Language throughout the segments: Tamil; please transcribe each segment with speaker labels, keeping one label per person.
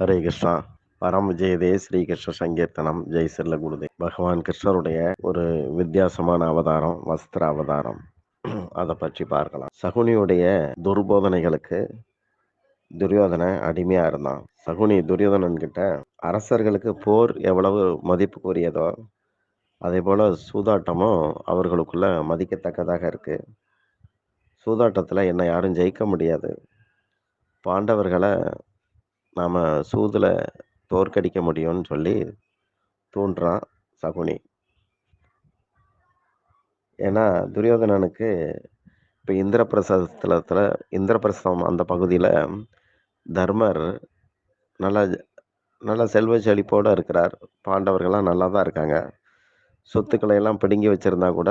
Speaker 1: ஹரே கிருஷ்ணா. பரம் ஜெயதே ஸ்ரீகிருஷ்ண சங்கீர்த்தனம். ஜெய் செல்ல குருதே பகவான் கிருஷ்ணருடைய ஒரு வித்தியாசமான அவதாரம் வஸ்திர அவதாரம். அதை பற்றி பார்க்கலாம். சகுனியுடைய துர்போதனைகளுக்கு துரியோதனை அடிமையா இருந்தான். சகுனி துரியோதனன் கிட்ட அரசர்களுக்கு போர் எவ்வளவு மதிப்புக்குரியதோ அதே போல சூதாட்டமும் அவர்களுக்குள்ள மதிக்கத்தக்கதாக இருக்கு. சூதாட்டத்தில் என்னை யாரும் ஜெயிக்க முடியாது. பாண்டவர்களை நாம் சூதில் தோற்கடிக்க முடியும்னு சொல்லி தூண்டுறான் சகுனி. ஏன்னா துரியோதனனுக்கு இப்போ இந்திரபிரசத்தில் இந்திரபிரசம் அந்த பகுதியில் தர்மர் நல்லா நல்லா செல்வ செழிப்போடு இருக்கிறார். பாண்டவர்கள்லாம் நல்லா தான் இருக்காங்க. சொத்துக்களை எல்லாம் பிடுங்கி வச்சுருந்தா கூட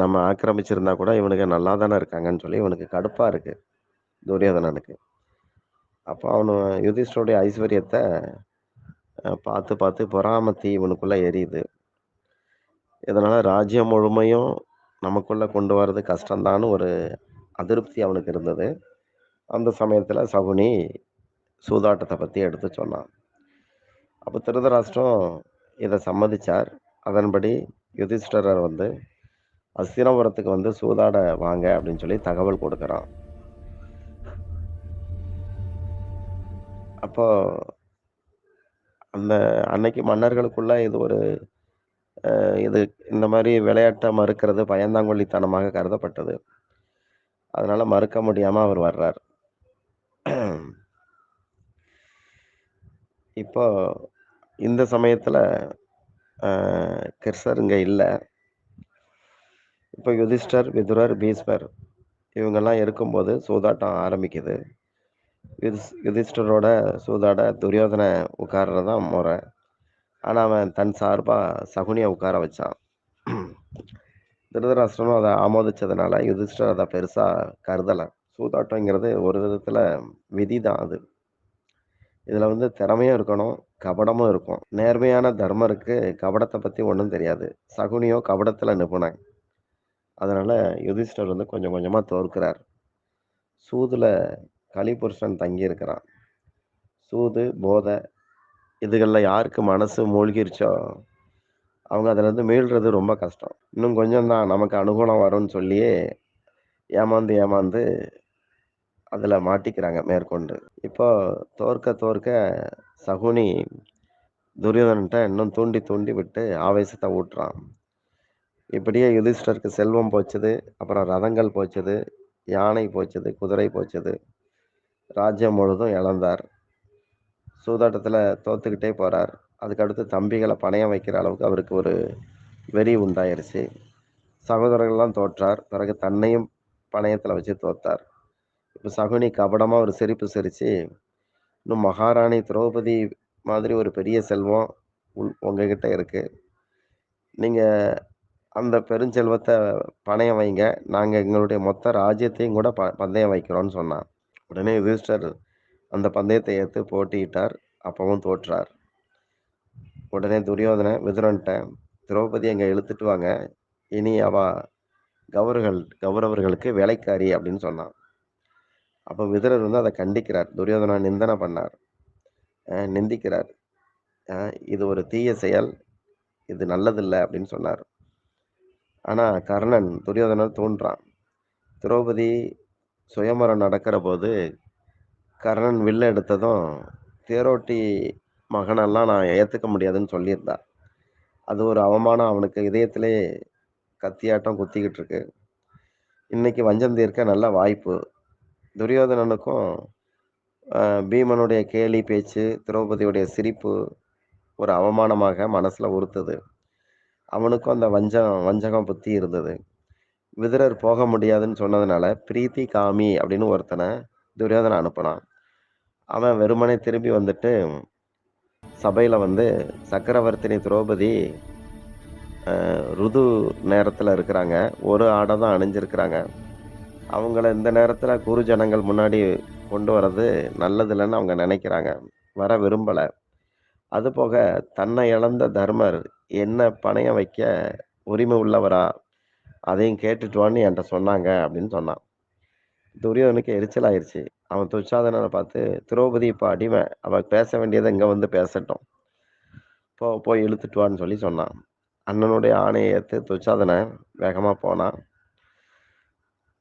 Speaker 1: நம்ம ஆக்கிரமிச்சிருந்தா கூட இவனுக்கு நல்லா தானே இருக்காங்கன்னு சொல்லி இவனுக்கு கடுப்பாக இருக்குது துரியோதனனுக்கு. அப்போ அவனு யுதிஷ்டருடைய ஐஸ்வர்யத்தை பார்த்து பார்த்து பொறாமத்தி இவனுக்குள்ளே எரியுது. இதனால் ராஜ்யம் முழுமையும் நமக்குள்ளே கொண்டு வர்றது கஷ்டம்தான்னு ஒரு அதிருப்தி அவனுக்கு இருந்தது. அந்த சமயத்தில் சகுனி சூதாட்டத்தை பற்றி எடுத்து சொன்னான். அப்போ திருதராஷ்டிரம் இதை சம்மதிச்சார். அதன்படி யுதிஷ்டரர் வந்து அஸ்தினபுரத்துக்கு வந்து சூதாட வாங்க அப்படின்னு சொல்லி தகவல் கொடுக்குறான். அப்போ அந்த அன்னைக்கு மன்னர்களுக்குள்ள இது ஒரு இது இந்த மாதிரி விளையாட்டை மறுக்கிறது பயந்தாங்கொல்லித்தனமாக கருதப்பட்டது. அதனால மறுக்க முடியாம அவர் வர்றார். இப்போ இந்த சமயத்துல கிருஷ்ணர் இங்க இல்லை. இப்போ யுதிஷ்டர் விதுரர் பீஸ்வர் இவங்கெல்லாம் இருக்கும்போது சூதாட்டம் ஆரம்பிக்குது. யுதி யுதிஷ்டரோட சூதாட துரியோதனை உட்கார்றது தான் முறை. ஆனால் அவன் தன் சார்பாக சகுனியை உட்கார வச்சான். திருதராஷ்டிரமும் அதை ஆமோதிச்சதுனால யுதிஷ்டர் அதை பெருசாக கருதலை. சூதாட்டங்கிறது ஒரு விதத்தில் விதி தான் அது. இதில் வந்து திறமையும் இருக்கணும் கபடமும் இருக்கும். நேர்மையான தர்மருக்கு கபடத்தை பற்றி ஒன்றும் தெரியாது. சகுனியோ கபடத்தில் நிபுணன் அதனால் யுதிஷ்டர் வந்து கொஞ்சம் கொஞ்சமாக தோற்கிறார். சூதில் கலிபுருஷன் தங்கியிருக்கிறான். சூது போதை இதுகளில் யாருக்கு மனசு மூழ்கிருச்சோ அவங்க அதுலேருந்து மீள்றது ரொம்ப கஷ்டம். இன்னும் கொஞ்சம் தான் நமக்கு அனுகூலம் வரும்னு சொல்லியே ஏமாந்து ஏமாந்து அதில் மாட்டிக்கிறாங்க மேற்கொண்டு. இப்போ தோற்க தோற்க சகுனி துரியோதனன்ட்ட இன்னும் தூண்டி தூண்டி விட்டு ஆவேசத்தை ஊட்டுறான். இப்படியே யுதிஷ்டருக்கு செல்வம் போச்சது அப்புறம் ரதங்கள் போச்சது யானை போச்சது குதிரை போச்சது. ராஜ்யம் முழுதும் இழந்தார். சூதாட்டத்தில் தோத்துக்கிட்டே போகிறார் அதுக்கடுத்து தம்பிகளை பணையம் வைக்கிற அளவுக்கு அவருக்கு ஒரு வெறி உண்டாயிருச்சு. சகோதரர்கள்லாம் தோற்றார். பிறகு தன்னையும் பணயத்தில் வச்சு தோத்தார். இப்போ சகுனி கபடமாக ஒரு சிரிப்பு சிரித்து இன்னும் மகாராணி திரௌபதி மாதிரி ஒரு பெரிய செல்வம் உள் உங்ககிட்ட இருக்குது நீங்கள் அந்த பெருஞ்செல்வத்தை பணயம் வைங்க. நாங்கள் எங்களுடைய மொத்த ராஜ்யத்தையும் கூட ப பந்தயம் வைக்கிறோன்னு சொன்னான். உடனே யுதிஷ்டர் அந்த பந்தயத்தை ஏற்று போட்டியிட்டார். அப்பவும் தோற்றார். உடனே துரியோதனை விதுரன்ட்ட திரௌபதி அங்கே இழுத்துட்டு வாங்க. இனி அவ கௌரவர்கள் கௌரவர்களுக்கு வேலைக்காரி அப்படின்னு சொன்னான். அப்போ விதுரர் வந்து அதை கண்டிக்கிறார். துரியோதனா நிந்தனை பண்ணார். நிந்திக்கிறார். இது ஒரு தீய செயல். இது நல்லதில்லை அப்படின்னு சொன்னார். ஆனால் கர்ணன் துரியோதனர் தோன்றான். திரௌபதி சுயமரம் நடக்கிற போது கர்ணன் வில்ல எடுத்ததும் தேரோட்டி மகனெல்லாம் நான் ஏற்றுக்க முடியாதுன்னு சொல்லியிருந்தான் அது ஒரு அவமானம். அவனுக்கு இதயத்திலே கத்தியாட்டம் குத்திக்கிட்டு இருக்கு. இன்னைக்கு வஞ்சம் தீர்க்க நல்ல வாய்ப்பு. துரியோதனனுக்கும் பீமனுடைய கேலி பேச்சு திரௌபதியுடைய சிரிப்பு ஒரு அவமானமாக மனசில் உறுத்துது. அவனுக்கும் அந்த வஞ்சம் வஞ்சகம் புத்தி இருந்தது. விதுரர் போக முடியாதுன்னு சொன்னதுனால பிரீத்தி காமி அப்படின்னு ஒருத்தனை துரியோதனை அனுப்பினான். அவன் வெறுமனே திரும்பி வந்துட்டு சபையில் வந்து சக்கரவர்த்தினி திரௌபதி ருது நேரத்தில் இருக்கிறாங்க. ஒரு ஆடை தான் அணிஞ்சிருக்கிறாங்க. அவங்கள இந்த நேரத்தில் குரு ஜனங்கள் முன்னாடி கொண்டு வர்றது நல்லதில்லைன்னு அவங்க நினைக்கிறாங்க. வர விரும்பலை. அதுபோக தன்னை இழந்த தர்மர் என்ன பணையம் வைக்க உரிமை உள்ளவரா? அதையும் கேட்டுட்டு வான்னு என்கிட்ட சொன்னாங்க அப்படின்னு சொன்னான். துரியோதனுக்கு எரிச்சல் ஆயிருச்சு அவன் துச்சாதனனை பார்த்து திரௌபதி இப்போ அடிமை. அவள் பேச வேண்டியதை இங்கே வந்து பேசட்டும். போ போய் இழுத்துட்டு வான்னு சொல்லி சொன்னான். அண்ணனுடைய ஆணையை ஏற்று துச்சாதனை வேகமாக போனான்.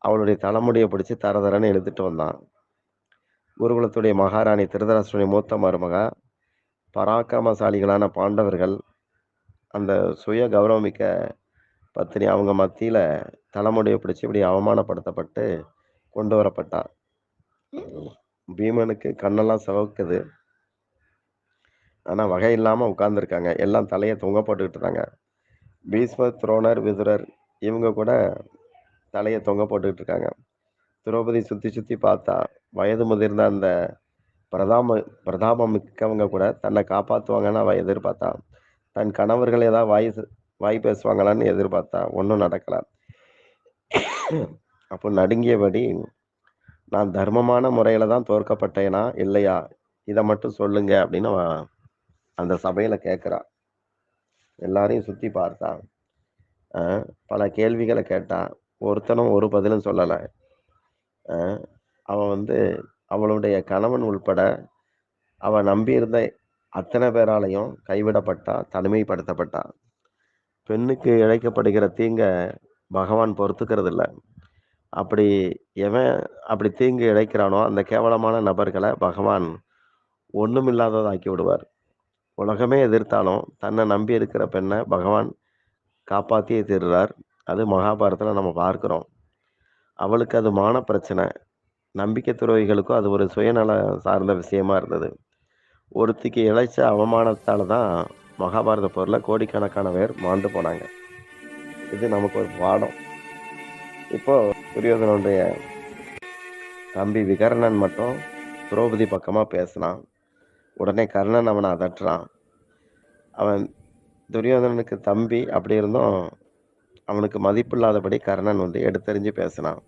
Speaker 1: அவளுடைய தலைமுடியை பிடிச்சி தர தரன்னு இழுத்துட்டு வந்தான். குருகுலத்துடைய மகாராணி திருதராஷ்டிரனுடைய மூத்த மருமக பராக்கிரமசாலிகளான பாண்டவர்கள் அந்த சுய கௌரவமிக்க பத்தினி அவங்க மத்தியில் தலைமுடியை பிடிச்சி இப்படி அவமானப்படுத்தப்பட்டு கொண்டு வரப்பட்டான். பீமனுக்கு கண்ணெல்லாம் சிவக்குது. ஆனால் வகை இல்லாமல் உட்காந்துருக்காங்க எல்லாம் தலையை தொங்க போட்டுக்கிட்டு இருக்காங்க பீஸ்மர் துரோணர் விதுரர் இவங்க கூட தலையை தொங்க போட்டுக்கிட்டு இருக்காங்க. திரௌபதி சுற்றி சுற்றி பார்த்தா வயது முதிர்ந்த அந்த பிரதாப பிரதாபம் மிக்கவங்க கூட தன்னை காப்பாற்றுவாங்கன்னு அவள் எதிர்பார்த்தா. தன் கணவர்கள் ஏதாவது வாய் வாய் பேசுவாங்களான்னு எதிர்பார்த்தா ஒன்றும் நடக்கலை. அப்போ நடுங்கியபடி நான் தர்மமான முறையில் தான் தோற்கப்பட்டேனா இல்லையா? இதை மட்டும் சொல்லுங்க அப்படின்னு அந்த சபையில் கேட்குறா எல்லாரையும் சுற்றி பார்த்தா பல கேள்விகளை கேட்டா ஒருத்தனும் ஒரு பதிலும் சொல்லலை. அவன் வந்து அவளுடைய கணவன் உள்பட அவன் நம்பியிருந்த அத்தனை பேராலையும் கைவிடப்பட்டா தனிமைப்படுத்தப்பட்டான் பெண்ணுக்கு இழைக்கப்படுகிற தீங்க பகவான் பொறுத்துக்கிறது இல்லை அப்படி எவன் அப்படி தீங்கு இழைக்கிறானோ அந்த கேவலமான நபர்களை பகவான் ஒன்றுமில்லாததாக்கி விடுவார். உலகமே எதிர்த்தாலும் தன்னை நம்பி இருக்கிற பெண்ணை பகவான் காப்பாற்றியே தீர்றார். அது மகாபாரதத்தில் நம்ம பார்க்குறோம். அவளுக்கு அது மான பிரச்சனை. நம்பிக்கை துறவிகளுக்கும் அது ஒரு சுயநல சார்ந்த விஷயமா இருந்தது. ஒருத்திக்கு இழைச்ச அவமானத்தால் தான் மகாபாரத போரில் கோடிக்கணக்கான பேர் மாண்டு போனாங்க. இது நமக்கு ஒரு பாடம். இப்போ துரியோதனுடைய தம்பி விகர்ணன் மட்டும் திரௌபதி பக்கமாக பேசினான் உடனே கர்ணன் அவனை அதட்டுறான். அவன் துரியோதனனுக்கு தம்பி அப்படி இருந்தும் அவனுக்கு மதிப்பில்லாதபடி கர்ணன் வந்து எடுத்தறிஞ்சு பேசினான்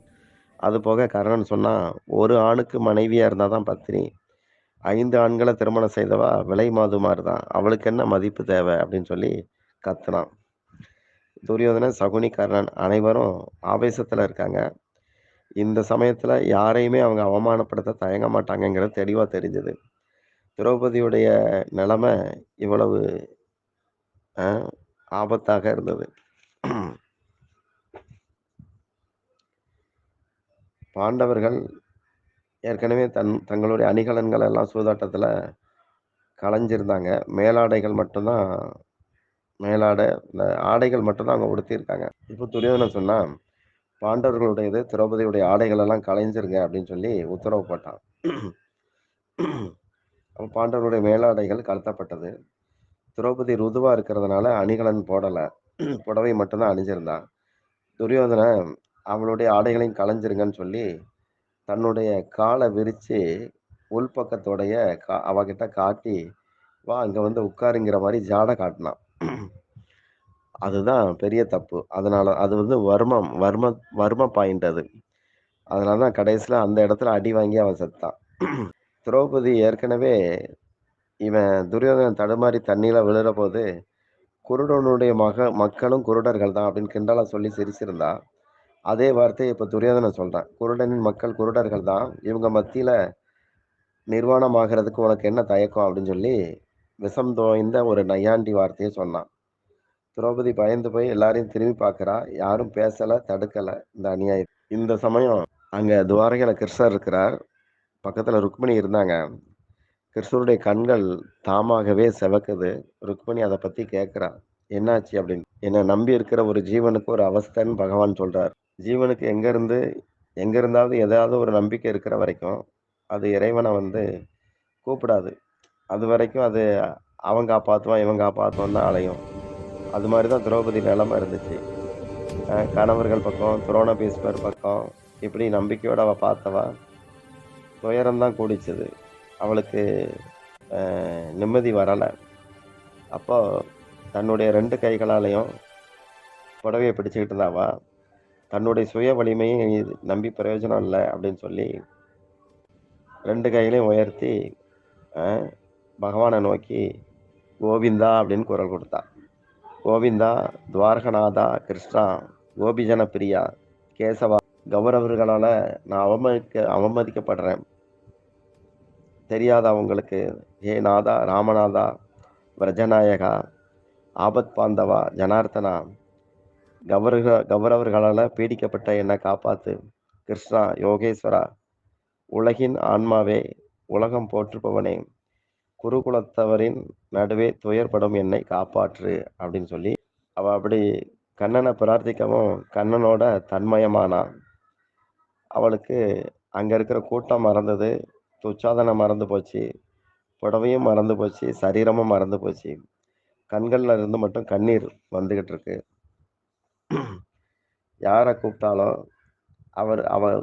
Speaker 1: அது போக கர்ணன் சொன்னால் ஒரு ஆணுக்கு மனைவியாக இருந்தால் தான் பத்தினி ஐந்து ஆண்களை திருமணம் செய்தவா? விலை மாதுமார் தான் அவளுக்கு என்ன மதிப்பு தேவை? அப்படின்னு சொல்லி கத்துனான். துரியோதனன் சகுனி கர்ணன் அனைவரும் ஆவேசத்தில் இருக்காங்க. இந்த சமயத்தில் யாரையுமே அவங்க அவமானப்படுத்த தயங்க மாட்டாங்கங்கிறது தெளிவாக தெரிஞ்சது. திரௌபதியுடைய நிலைமை இவ்வளவு ஆபத்தாக இருந்தது. பாண்டவர்கள் ஏற்கனவே தன் தங்களுடைய அணிகலன்கள் எல்லாம் சூதாட்டத்தில் களைஞ்சிருந்தாங்க மேலாடைகள் மட்டும்தான் மேலாடை இந்த ஆடைகள் மட்டும்தான் அவங்க உடுத்தியிருக்காங்க. இப்போ துரியோதனன் சொன்னால் பாண்டவர்களுடையது திரௌபதியுடைய ஆடைகள் எல்லாம் களைஞ்சிருங்க அப்படின்னு சொல்லி உத்தரவு போட்டான். அப்போ பாண்டவருடைய மேலாடைகள் கலத்தப்பட்டது. திரௌபதி ருதுவாக இருக்கிறதுனால அணிகலன் போடலை. புடவை மட்டும்தான் அணிஞ்சிருந்தான். துரியோதனை அவளுடைய ஆடைகளையும் களைஞ்சிருங்கன்னு சொல்லி தன்னுடைய காலை விரித்து உள்பக்கத்தோடைய கா அவகிட்ட காட்டி வா அங்கே வந்து உட்காருங்கிற மாதிரி ஜாடை காட்டினான். அதுதான் பெரிய தப்பு. அதனால் அது வந்து வர்மம் வர்ம வர்ம பாயிண்ட் அது. அதனால தான் கடைசியில் அந்த இடத்துல அடி வாங்கி அவன் செத்தான். திரௌபதி ஏற்கனவே இவன் துரியோதனன் தடுமாறி தண்ணியில் விழுற போது குருடனுடைய மக மக்களும் குருடர்கள் தான் அப்படின்னு கிண்டலாக சொல்லி சிரிச்சிருந்தா. அதே வார்த்தையை இப்போ துரியோதனன் சொல்கிறான் குருடனின் மக்கள் குருடர்கள் தான். இவங்க மத்தியில் நிர்வாணம் ஆகிறதுக்கு உனக்கு என்ன தயக்கம் அப்படின்னு சொல்லி விஷம் தோய்ந்த ஒரு நையாண்டி வார்த்தையை சொன்னான். திரௌபதி பயந்து போய் எல்லாரையும் திரும்பி பார்க்குறா. யாரும் பேசலை தடுக்கலை. இந்த அநியாயம். இந்த சமயம் அங்கே துவாரகையில் கிருஷ்ணர் இருக்கிறார். பக்கத்தில் ருக்மிணி இருந்தாங்க. கிருஷ்ணருடைய கண்கள் தாமாகவே செவக்குது. ருக்மிணி அதை பற்றி கேட்குறா என்னாச்சு அப்படின்னு. என்னை நம்பி இருக்கிற ஒரு ஜீவனுக்கு ஒரு அவஸ்தைன்னு பகவான் சொல்கிறார் ஜீவனுக்கு எங்கேருந்து எங்கே இருந்தாவது ஏதாவது ஒரு நம்பிக்கை இருக்கிற வரைக்கும் அது இறைவனை வந்து கூப்பிடாது. அது வரைக்கும் அது அவன் காப்பாற்றுவான் இவன் காப்பாற்றுவான் தான் அலையும். அது மாதிரி தான் திரௌபதி நிலமை இருந்துச்சு. கணவர்கள் பக்கம் துரோண பீஸ்மர் பக்கம் இப்படி நம்பிக்கையோட அவள் பார்த்தவா? துயரம்தான் கூடிச்சது. அவளுக்கு நிம்மதி வரலை. அப்போ தன்னுடைய ரெண்டு கைகளாலையும் புடவையை பிடிச்சிக்கிட்டு இருந்தாவா? தன்னுடைய சுய வலிமையை இது நம்பி பிரயோஜனம் இல்லை அப்படின்னு சொல்லி ரெண்டு கைகளையும் உயர்த்தி பகவானை நோக்கி கோவிந்தா அப்படின்னு குரல் கொடுத்தா. கோவிந்தா துவாரகநாதா கிருஷ்ணா கோபிஜன பிரியா கேசவா கௌரவர்களால் நான் அவமதிக்க அவமதிக்கப்படுறேன். தெரியாத அவங்களுக்கு ஹே நாதா ராமநாதா விரஜநாயகா ஆபத் பாந்தவா ஜனார்த்தனா கவர்க கௌரவர்களால் பீடிக்கப்பட்ட என்னை காப்பாத்து. கிருஷ்ணா யோகேஸ்வரா உலகின் ஆன்மாவே உலகம் போற்றுபவனே. குருகுலத்தவரின் நடுவே துயர்படும் என்னை காப்பாற்று அப்படின்னு சொல்லி அவ அப்படி கண்ணனை பிரார்த்திக்கவும் கண்ணனோட தன்மயமானான் அவளுக்கு அங்கே இருக்கிற கூட்டம் மறந்தது துச்சாதனம் மறந்து போச்சு புடவையும் மறந்து போச்சு சரீரமும் மறந்து போச்சு. கண்களில் இருந்து மட்டும் கண்ணீர் வந்துக்கிட்டு இருக்கு. யாரை கூப்பிட்டாலும் அவர் அவர்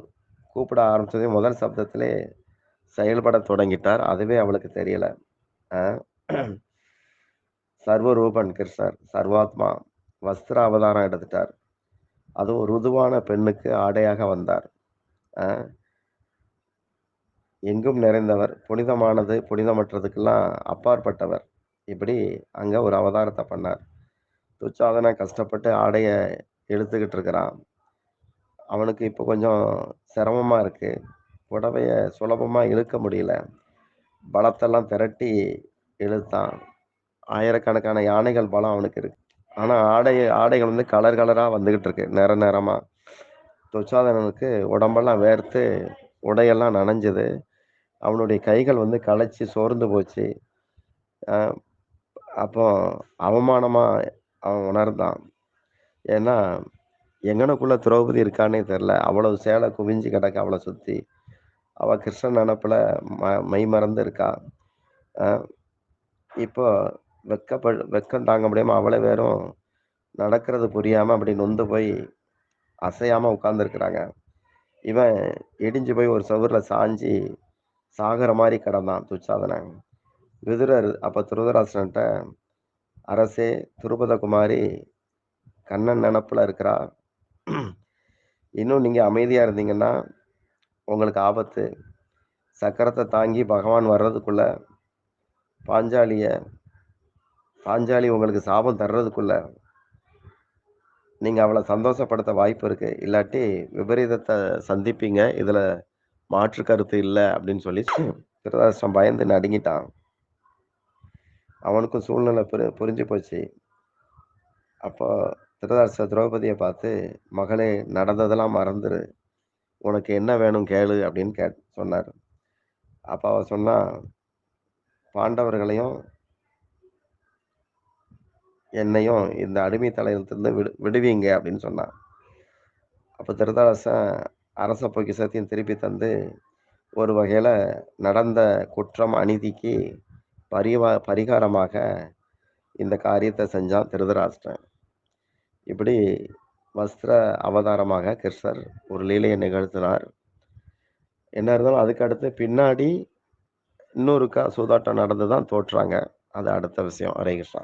Speaker 1: கூப்பிட ஆரம்பிச்சதே முதல் சப்தத்திலே செயல்பட தொடங்கிட்டார். அதுவே அவளுக்கு தெரியல. சர்வரூபன் கிருஷ்ணர் சர்வாத்மா வஸ்திர அவதாரம் எடுத்துட்டார். அதுவும் ருதுவான பெண்ணுக்கு ஆடையாக வந்தார். எங்கும் நிறைந்தவர் புனிதமானது புனிதமற்றதுக்கெல்லாம் அப்பாற்பட்டவர். இப்படி அங்கே ஒரு அவதாரத்தை பண்ணார். துச்சாதனை கஷ்டப்பட்டு ஆடையை இழுத்துக்கிட்டு இருக்கிறான். அவனுக்கு இப்போ கொஞ்சம் சிரமமாக இருக்குது புடவையை சுலபமாக இழுக்க முடியல. பலத்தெல்லாம் திரட்டி இழுத்தான். ஆயிரக்கணக்கான யானைகள் பலம் அவனுக்கு இருக்கு. ஆனால் ஆடை ஆடைகள் வந்து கலர் கலராக வந்துக்கிட்டு இருக்கு. நேர நேரமாக துச்சாதனனுக்கு உடம்பெல்லாம் வேர்த்து உடையெல்லாம் நனைஞ்சது. அவனுடைய கைகள் வந்து களைச்சி சோர்ந்து போச்சு. அப்போ அவமானமாக அவன் உணர்ந்தான். ஏன்னா எங்கனக்குள்ள திரௌபதி இருக்கானே தெரில. அவ்வளவு சேலை குவிஞ்சு கிடக்க அவளை சுற்றி அவள் கிருஷ்ணன் நினப்பில் ம மெய் மறந்து இருக்கா. இப்போ வெக்கப்ப வெக்கம் தாங்க முடியாமல் அவளை வேறும் நடக்கிறது புரியாமல் அப்படி நொந்து போய் அசையாமல் உட்காந்துருக்குறாங்க இவன் இடிஞ்சு போய் ஒரு சவுரில் சாஞ்சி சாகிற மாதிரி கிடந்தான் துச்சாதனன் விதுரர் அப்போ திருதராசன்ட்ட அரசே துருபதகுமாரி கண்ணன் நினப்பில் இருக்கிறா. இன்னும் நீங்கள் அமைதியாக இருந்தீங்கன்னா உங்களுக்கு ஆபத்து. சக்கரத்தை தாங்கி பகவான் வர்றதுக்குள்ள பாஞ்சாலிய பாஞ்சாலி உங்களுக்கு சாபம் தர்றதுக்குள்ள நீங்கள் அவளை சந்தோஷப்படுத்த வாய்ப்பு இருக்குது இல்லாட்டி விபரீதத்தை சந்திப்பீங்க. இதில் மாற்று கருத்து இல்லை அப்படின்னு சொல்லி திருதாஷ்டம் பயந்து நடுங்கிட்டான். அவனுக்கும் சூழ்நிலை புரி புரிஞ்சு போச்சு. அப்போ திருதாச திரௌபதியை பார்த்து மகளே நடந்ததெல்லாம் மறந்துரு. உனக்கு என்ன வேணும் கேளு அப்படின்னு கே சொன்னார். அப்போ அவள் சொன்னா பாண்டவர்களையும் என்னையும் இந்த அடிமை தலையிலிருந்து விடு விடுவீங்க அப்படின்னு சொன்னான் அப்போ திருதாசன் அரச பொக்கிசத்தையும் திருப்பி தந்து ஒரு வகையில் நடந்த குற்றம் அநீதிக்கு பரிவா பரிகாரமாக இந்த காரியத்தை செஞ்சான் திருதராஷ்டிரன். இப்படி வஸ்திர அவதாரமாக கிருஷ்ணர் ஒரு லீலையை நிகழ்த்தினார். என்ன இருந்தாலும் அதுக்கு அடுத்து பின்னாடி இன்னொருக்கா சூதாட்டம் நடந்து தான் தோற்றுறாங்க அது அடுத்த விஷயம். ஹரே கிருஷ்ணா.